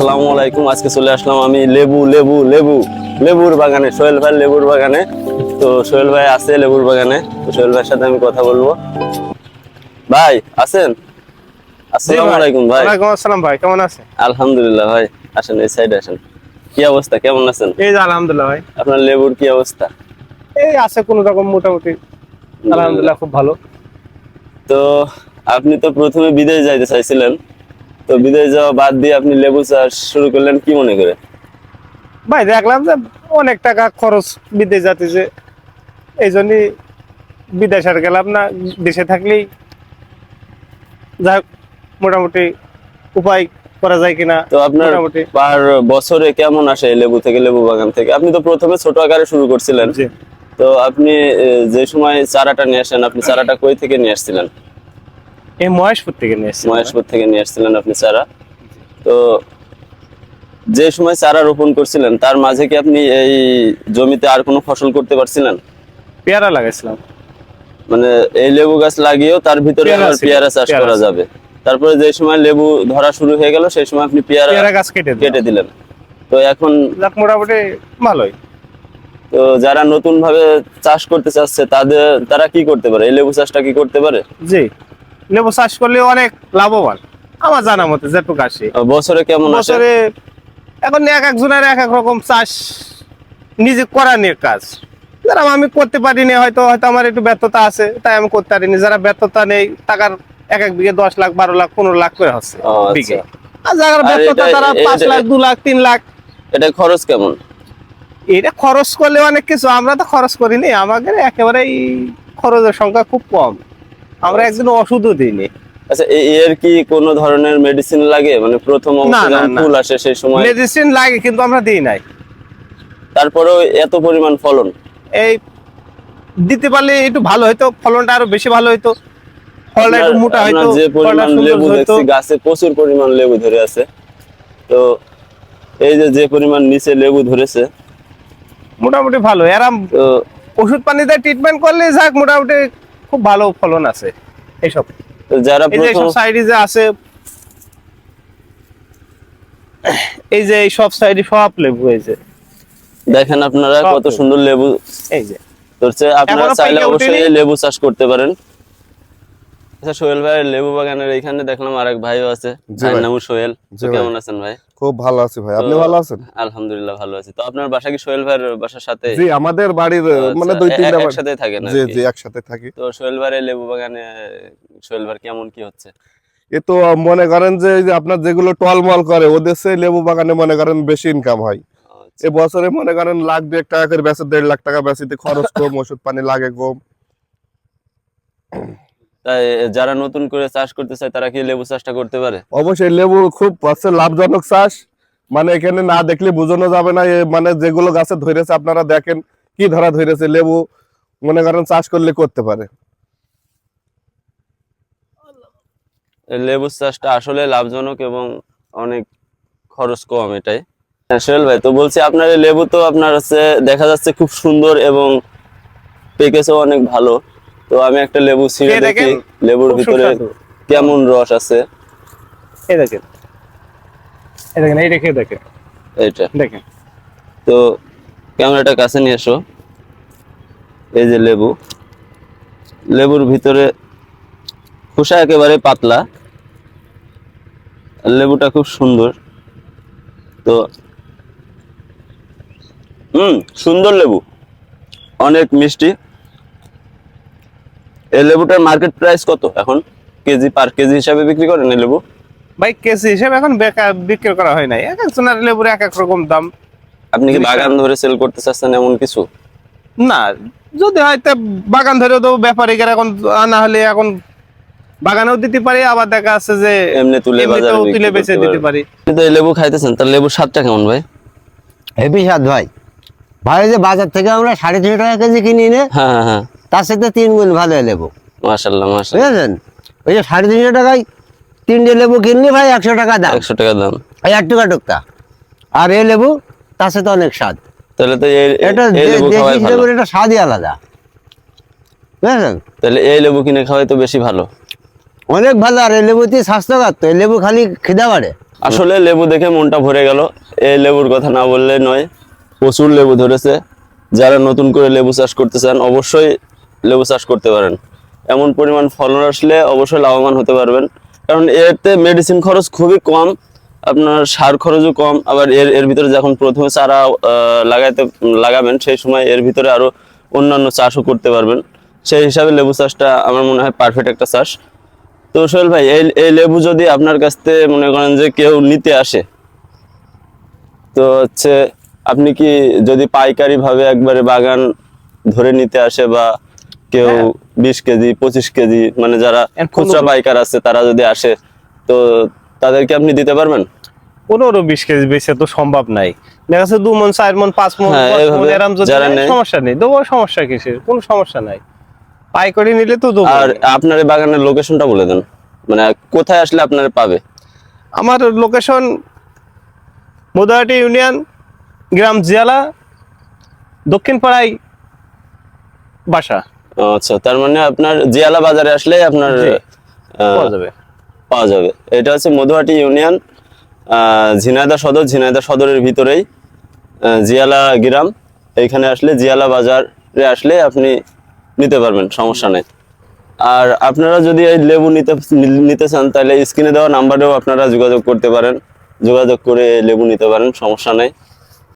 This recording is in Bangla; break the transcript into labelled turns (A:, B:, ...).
A: আসসালামু আলাইকুম। আজকে চলে আসলাম আমি লেবু লেবু লেবু লেবুর বাগানে সোহেল ভাই লেবুর বাগানে। তো সোহেল ভাই আছে লেবুর বাগানে। তো সোহেল ভাইয়ের সাথে আমি কথা বলব। ভাই আছেন? আসসালামু আলাইকুম ভাই।
B: ওয়ালাইকুম আসসালাম ভাই কেমন আছেন?
A: আলহামদুলিল্লাহ ভাই আসেন এই সাইডে আসেন। কি অবস্থা কেমন আছেন?
B: এই যে আলহামদুলিল্লাহ ভাই।
A: আপনার লেবুর কি অবস্থা?
B: এই আছে কোনো রকম মোটামুটি। আলহামদুলিল্লাহ খুব ভালো।
A: তো আপনি তো প্রথমে বিদেশ যাইতে চাইছিলেন। তো বিদেশ যাওয়া বাদ দিয়ে আপনি লেবু চাষ শুরু করলেন কি মনে করে?
B: ভাই দেখলাম যে অনেক টাকা খরচ বিদেশ যাতেছে এই জন্যই বিদেশ আর গেলাম না দেশে থাকলেই যাই মোটামুটি উপায় করা যায় কিনা
A: তো আপনার পার বছরে কেমন আসে লেবু থেকে লেবু বাগান থেকে? আপনি তো প্রথমে ছোট আকারে শুরু করছিলেন।
B: জি।
A: তো আপনি যে সময় চারাটা নিয়ে আসেন আপনি চারাটা কই থেকে নিয়ে আসছিলেন?
B: এই মহেশপুর থেকে নিয়ে
A: মহেশপুর থেকে নিয়ে আসছিলেন আপনি চারা। তো যে সময় চারা রোপণ করছিলেন তার মাঝে কি আপনি এই জমিতে আর কোনো ফসল করতে পারছিলেন?
B: পেয়ারা লাগাইছিলাম।
A: মানে এই লেবু গাছ লাগিয়েও তার ভিতরে
B: পেয়ারা
A: চাষ করা যাবে। তারপরে যে সময় লেবু ধরা শুরু হয়ে গেল সেই সময় আপনি পেয়ারা
B: পেয়ারা গাছ কেটে
A: কেটে দিলেন। তো এখন
B: মোটামুটি ভালোই।
A: তো যারা নতুন ভাবে চাষ করতে চাচ্ছে তাদের তারা কি করতে পারে? এই লেবু চাষটা কি করতে পারে?
B: জি। লেবু চাষ করলে অনেক লাভবান। আমার জানা মতে যেটুকু আসে।
A: বছরে কেমন
B: বছরে এখন এক একজনের এক এক রকম চাষ নিজে করা নিয়ে কাজ। যারা আমি করতে পারিনি হয়তো হয়তো আমার একটু ব্যর্থতা আছে তাই আমি করতে পারিনি। যারা ব্যর্থতা নেই টাকার এক এক বিঘে দশ লাখ বারো লাখ পনেরো লাখ করে হচ্ছে
A: আচ্ছা।
B: বিঘে। আর যারা ব্যর্থতা তারা পাঁচ লাখ দু লাখ তিন লাখ।
A: এটা খরচ কেমন?
B: এটা খরচ করলে অনেক কিছু আমরা তো খরচ করিনি আমাদের একেবারেই খরচের সংখ্যা খুব কম। আমরা একদিন ওষুধও দিইনি।
A: আচ্ছা এর কি কোন ধরনের মেডিসিন লাগে? মানে প্রথম। ফুল আসে সেই সময়?
B: মেডিসিন লাগে কিন্তু আমরা দিই নাই।
A: তারপরেও এত পরিমাণ ফলন?
B: এই দিতে পারলে একটু ভালো হইতো ফলনটা আরও বেশি ভালো হইতো। ফলটা একটু মোটা হইতো
A: যে পরিমাণ লেবু দেখছি গাছে প্রচুর পরিমাণ লেবু ধরে আছে। তো এই যে যে পরিমাণ নিচে লেবু ধরেছে
B: মোটামুটি ভালো। এরাম ওষুধ পানিতে ট্রিটমেন্ট করলে যাক মোটামুটি খুব ভালো ফলন আছে এইসব
A: যারা
B: এইসব সাইডে যে আছে এই যে এই সব সাইডে সব লেবু হয়েছে।
A: দেখেন আপনারা কত সুন্দর লেবু
B: এই যে।
A: আপনারা চাইলে অবশ্যই লেবু চাষ করতে পারেন। আচ্ছা সোহেল ভাই লেবু বাগানের এইখানে দেখলাম আরেক ভাইও আছে। ভাইয়ের
C: ভাই।
A: নামও সোহেল। কেমন আছেন ভাই?
C: খুব ভালো আছি ভাই। আপনি ভালো আছেন?
A: আলহামদুলিল্লাহ ভালো আছি। তো আপনার বাসা কি সোহেল ভাইয়ের বাসার সাথে?
C: জি আমাদের বাড়ির মানে
A: আচ্ছা,
C: দুই
A: এ-
C: তিনটা
A: একসাথে থাকেন আর
C: জি জি একসাথে থাকি।
A: তো সোহেল ভাইয়ের লেবু বাগানে সোহেল ভাই কেমন কি হচ্ছে?
C: এ তো মনে করেন যে আপনার যেগুলো টলমল করে ওদের সে লেবু বাগানে মনে করেন বেশি ইনকাম হয়।
A: আচ্ছা।
C: এ বছরে মনে করেন লাখ দুয়েক টাকা করে বেচে দেড় লাখ টাকা বেচিতে খরচ কম ওষুধ পানি লাগে কম।
A: তাই যারা নতুন করে চাষ করতে চায় তারা কি লেবু চাষটা করতে পারে?
C: অবশ্যই লেবু খুব লাভজনক চাষ। মানে এখানে না দেখলে বোঝানো যাবে না মানে যেগুলো গাছে ধরেছে আপনারা দেখেন কি ধরা ধরেছে লেবু। মনে করেন চাষ করলে করতে পারে।
A: লেবু চাষটা আসলে লাভজনক এবং অনেক খরচ কম এটাই। হ্যাঁ, সোহেল ভাই তো বলছি আপনার লেবু তো আপনার হচ্ছে দেখা যাচ্ছে খুব সুন্দর এবং পেকেছেও অনেক ভালো। তো আমি একটা লেবু ছিঁড়ে দেখি লেবুর ভিতরে কেমন রস আছে?
B: এই দেখেন। এই দেখেন এই রেখে দেখেন।
A: এইটা।
B: দেখেন।
A: তো ক্যামেরাটা কাছে নিয়ে এসো। এই যে লেবু। লেবুর ভিতরে খোসা একেবারে পাতলা। লেবুটা খুব সুন্দর। তো হুম সুন্দর লেবু। অনেক মিষ্টি। এই লেবুটার মার্কেট প্রাইস কত? এখন কেজি পার কেজি হিসাবে বিক্রি করেন এই লেবু?
B: ভাই কেজি হিসাবে এখন বেকার বিক্রি করা হয় নাই। এক একজনের লেবুর এক এক রকম দাম।
A: আপনি কি বাগান ধরে সেল করতে চাচ্ছেন এমন কিছু?
B: না যদি হয়তো বাগান ধরে তো ব্যাপারীদের এখন আনা হলে এখন বাগানেও দিতে পারি আবার দেখা যাচ্ছে যে
A: এমনি তুলে বাজারে
B: তুলে বেচে দিতে পারি।
A: আপনি তো এই লেবু খাইতেছেন তার লেবুর স্বাদটা কেমন ভাই?
D: হেভি স্বাদ ভাই। ভাই যে বাজার থেকে আমরা সাড়ে তিনশো টাকা কেজি কিনি নে
A: হ্যাঁ হ্যাঁ হ্যাঁ।
D: তার সাথে তিন গুণ ভালো লেবু।
A: মাশাল্লাহ মাশাল্লাহ
D: বুঝেছেন? ওই যে সাড়ে তিনশো টাকায় তিনটে লেবু কিনলে ভাই একশো টাকা দাম।
A: একশো টাকা দাম।
D: এই এক টাকা টুকটা আর এই লেবু তার সাথে অনেক স্বাদ।
A: তাহলে তো
D: এটা দেশি লেবুর এটা স্বাদই আলাদা। বুঝেছেন?
A: তাহলে এই লেবু কিনে খাওয়াই তো বেশি ভালো।
D: অনেক ভালো আর এই লেবুতে স্বাস্থ্যকর তো। এই লেবু খালি খিদা বাড়ে।
A: আসলে লেবু দেখে মনটা ভরে গেল। এই লেবুর কথা না বললে নয়। প্রচুর লেবু ধরেছে। যারা নতুন করে লেবু চাষ করতে চান অবশ্যই লেবু চাষ করতে পারেন। এমন পরিমাণ ফলন আসলে অবশ্যই লাভবান হতে পারবেন। কারণ এতে মেডিসিন খরচ খুবই কম, আপনার সার খরচও কম। আবার এর এর ভিতরে যখন প্রথমে চারা লাগাইতে, লাগাবেন, সেই সময় এর ভিতরে আরও অন্যান্য চাষও করতে পারবেন। সেই হিসাবে লেবু চাষটা আমার মনে হয় পারফেক্ট একটা চাষ। তো সোহেল ভাই, এই এই লেবু যদি আপনার কাছ থেকে মনে করেন যে কেউ নিতে আসে, তো হচ্ছে আপনি কি যদি পাইকারি ভাবে একবারে বাগান ধরে নিতে আসে বা কেউ
B: হ্যাঁ।
A: বিশ কেজি পঁচিশ কেজি মানে যারা খুচরা পাইকার আছে তারা যদি আসে তো তাদেরকে আপনি দিতে পারবেন?
B: পনেরো বিশ কেজি বেশি তো সম্ভব নাই। দেখা যাচ্ছে দু মন চার মন পাঁচ মন
A: হ্যাঁ,
B: এরম যদি। সমস্যা নেই দেবো সমস্যা কিসের? কোনো সমস্যা নাই। পাইকারি নিলে তো দেবো।
A: আর আপনার বাগানের লোকেশনটা বলে দেন। মানে কোথায় আসলে আপনারা পাবে?
B: আমার লোকেশন মোদাহাটি ইউনিয়ন গ্রাম জিয়ালা দক্ষিণ পাড়ায় বাসা।
A: আচ্ছা তার মানে আপনার জিয়ালা বাজারে আসলে আপনার
B: পাওয়া যাবে।
A: পাওয়া যাবে। এটা হচ্ছে মধুহাটি ইউনিয়ন আহ, ঝিনাইদহ সদর ঝিনাইদহ সদরের ভিতরেই জিয়ালা গ্রাম। এইখানে আসলে জিয়ালা বাজারে আসলে আপনি নিতে পারবেন সমস্যা নেই। আর আপনারা যদি এই লেবু নিতে নিতে চান তাহলে স্ক্রিনে দেওয়া নাম্বারেও আপনারা যোগাযোগ করতে পারেন। যোগাযোগ করে লেবু নিতে পারেন সমস্যা নেই।